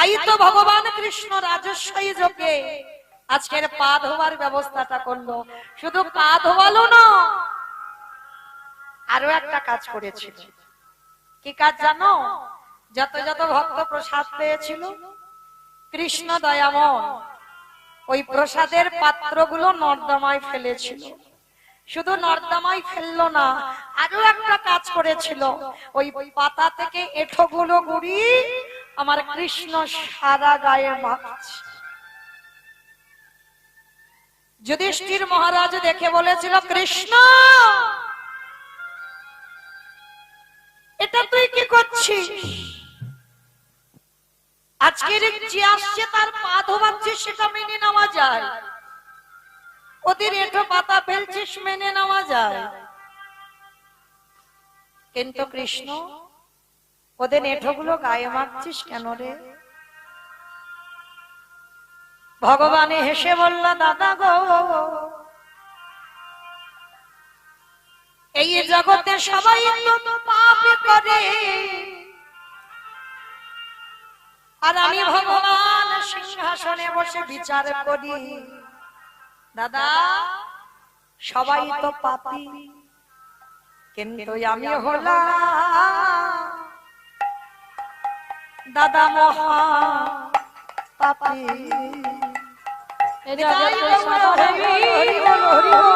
তাই তো ভগবান কৃষ্ণ রাজস্বী যোগে আজকের পা ধোয়ার ব্যবস্থাটা করল। শুধু পা ধোয়ালো না, আরও একটা কাজ করেছিল। কি কাজ জানো? যত যত ভক্ত প্রসাদ পেয়েছিল, কৃষ্ণ দয়াময় ওই প্রসাদের পাত্রগুলো নর্দমায় ফেলেছিল। শুধু নর্দমায় ফেলল না, আরও একটা কাজ করেছিল। ওই পাতা থেকে এঠোগুলো গুড়ি আমার কৃষ্ণ সারা গায়ে মাখছে যুধিষ্ঠির মহারাজ দেখে বলেছিল, কৃষ্ণ! এটা তুই কি করছিস? আজকের যে আসছে তার পা ধোবাচ্ছিস সেটা মেনে নেওয়া যায়। ওদের এঠো পাতা ফেলছিস, মেনে নেওয়া যায়। কিন্তু কৃষ্ণ ওদের এঠোগুলো গায়ে মাখছিস কেন রে? ভগবানে হেসে বলল, দাদা গো, এই জগতে সবাই পাপ করে। আর আমি ভগবান সিংহাসনে বসে বিচার করি। দাদা, সবাই তো পাপি, কিন্তু আমি হলাম দাদা মহা পাপি হরি হরি হরি।